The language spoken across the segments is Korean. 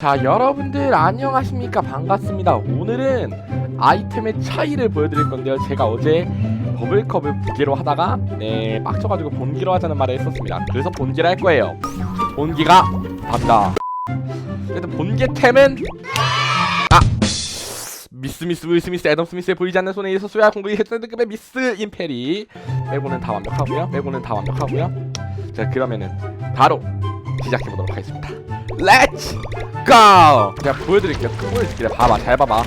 자 여러분들 안녕하십니까? 반갑습니다. 오늘은 아이템의 차이를 보여드릴 건데요. 제가 어제 버블컵을 부기로 하다가 네 빡쳐가지고 본기로 하자는 말을 했었습니다. 그래서 본기를 할 거예요. 본기가 답니다 일단 본기템은 아! 미스 미스 윌 스미스 애덤 스미스의 보이지 않는 손에 의해서 수야 공부의 헤드급의 미스 임페리. 빼고는 다 완벽하고요. 빼고는 다 완벽하고요. 자 그러면은 바로 시작해보도록 하겠습니다 렛츠 고! 제가 보여드릴게요. 큰 보여드릴게요. 봐봐, 잘 봐봐.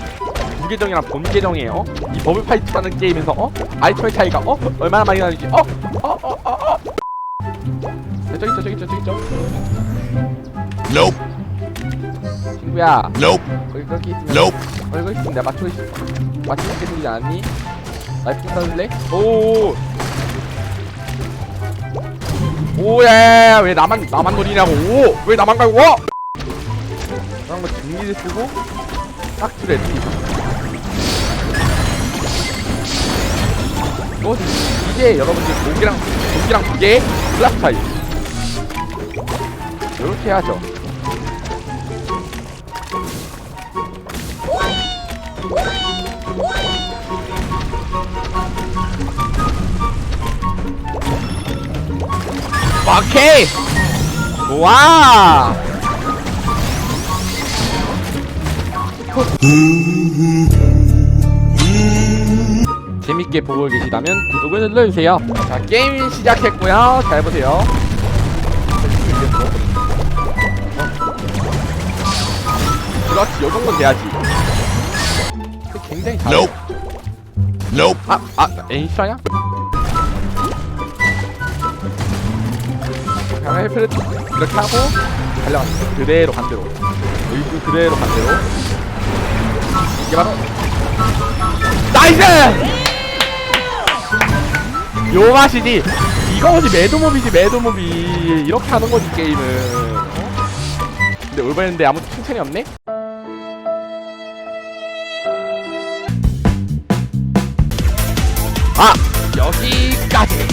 두 계정이랑 본 계정이에요. 이 버블 파이트라는 게임에서 어? 아이템의 차이가 어? 얼마나 많이 나는지 어? 어? 어? 어? 어? 네, 저기 있죠, 저기 있죠, 저기 있죠. Nope. 친구야, Nope. 거기 거기 있으면 Nope. 거기 거기 있으면 내가 맞추고 있어. 맞추고 있게 생기지 않았니? 라이프 따줄래? 오. 오 야, 왜 나만 나만 노리냐고? 오, 왜 나만 가고? 어? 그런 거 정리를 쓰고 딱 줄여야지. 이거 이게 여러분들 독이랑 독이랑 두개 클라스 차이. 이렇게 해야죠. 오케이. 와. 재밌게 보고 계시다면 구독을 눌러주세요. 자 게임 시작했고요. 잘 보세요. 그렇지, 요 정도는 돼야지. 굉장히 잘. Nope. Nope. 아, 아, 엔시아야? 헬프를 이렇게 하고 달려갑니다. 그대로 반대로. 여기도 그대로 반대로. 이게 바로 나이스! 요 맛이지. 이거지 매드몹이지 매드몹이 이렇게 하는 거지 게임은. 어? 근데 올바했는데 아무튼 칭찬이 없네. 아 여기까지 와